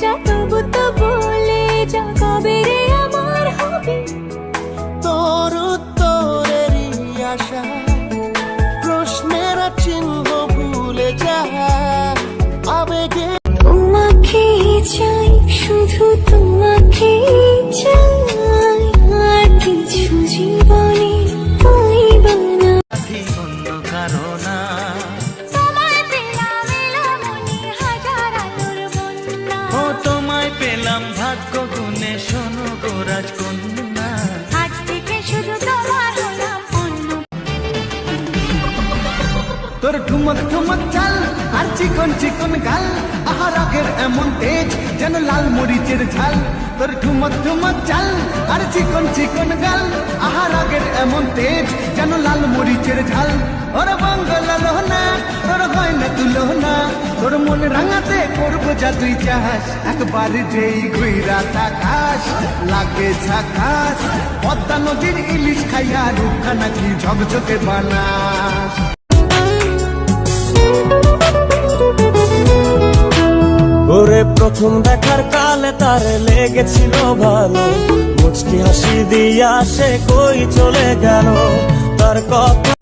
চলে পেলাম ভাগ্য গুণে শোনো গোরাজ কন্যা আজ থেকে শুধু তোমার হলাম অন্য তোর ঠুমক ঠুমক চাল আর চিকন চিকন গাল আহার আগের এমন তেজ যেন লাল মরিচের ঝাল। তোর ঠুমক ঠুমক চাল আর চিকন চিকন গাল আহার আগের এমন তেজ যেন লাল মরিচের ঝাল। ওর তোর মন রাঙাতে করব যা তুই চাস। একবার যেই ঘুইরা থাকাস লাগে ঝাকাস, পদ্মা নদীর ইলিশ খাইয়া রুখা নাকি ঝকঝকে বানাস। ওরে প্রথম দেখার কালে তার লেগেছিল ভালো। মুচকি হাসি দিয়া সে কই চলে গেল? তার কথা